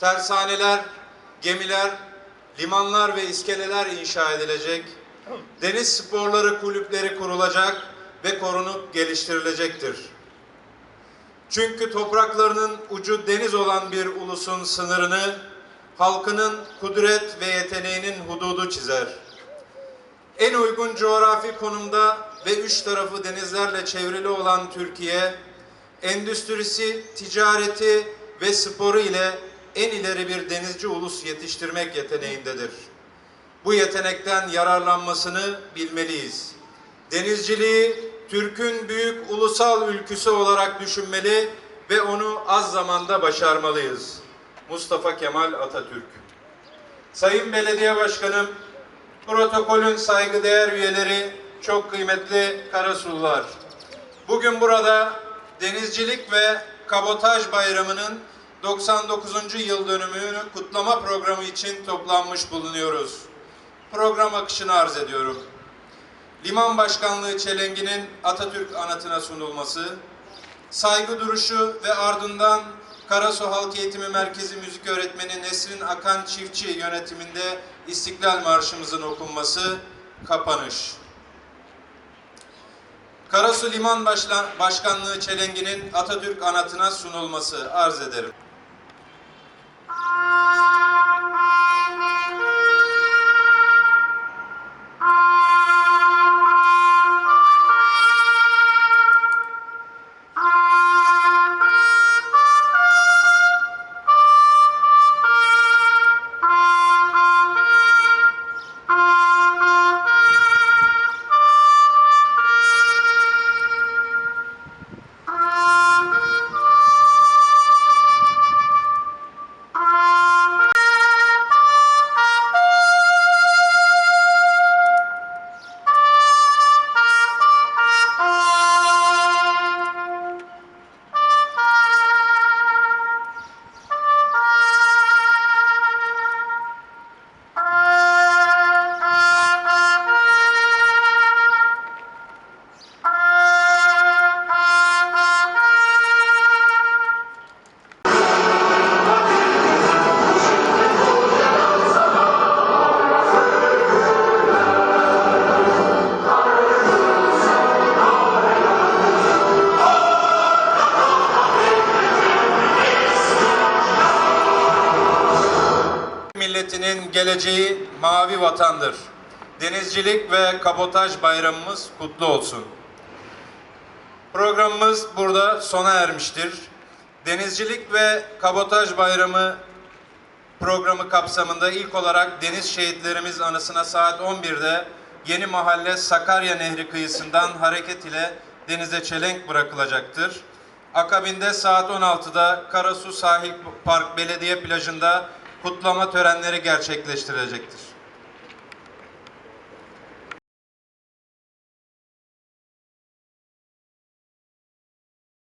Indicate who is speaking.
Speaker 1: tersaneler, gemiler, limanlar ve iskeleler inşa edilecek, deniz sporları kulüpleri kurulacak ve korunup geliştirilecektir. Çünkü topraklarının ucu deniz olan bir ulusun sınırını halkının kudret ve yeteneğinin hududu çizer. En uygun coğrafi konumda ve üç tarafı denizlerle çevrili olan Türkiye, endüstrisi, ticareti ve sporu ile en ileri bir denizci ulus yetiştirmek yeteneğindedir. Bu yetenekten yararlanmasını bilmeliyiz. Denizciliği Türk'ün büyük ulusal ülküsü olarak düşünmeli ve onu az zamanda başarmalıyız. Mustafa Kemal Atatürk Sayın Belediye Başkanım, protokolün saygıdeğer üyeleri, çok kıymetli Karasullar. Bugün burada Denizcilik ve Kabotaj Bayramı'nın 99. yıl dönümünü kutlama programı için toplanmış bulunuyoruz. Program akışını arz ediyorum. Liman Başkanlığı çelenginin Atatürk anıtına sunulması, saygı duruşu ve ardından Karasu Halk Eğitimi Merkezi Müzik Öğretmeni Nesrin Akan Çiftçi yönetiminde İstiklal Marşımızın okunması, kapanış. Karasu Liman Başkanlığı çelenginin Atatürk anıtına sunulması arz ederim. Bye. Milletinin geleceği mavi vatandır. Denizcilik ve kabotaj bayramımız kutlu olsun. Programımız burada sona ermiştir. Denizcilik ve kabotaj bayramı programı kapsamında ilk olarak deniz şehitlerimiz anısına saat 11'de Yeni Mahalle Sakarya Nehri kıyısından hareket ile denize çelenk bırakılacaktır. Akabinde saat 16'da Karasu Sahil Park Belediye Plajı'nda kutlama törenleri gerçekleştirilecektir.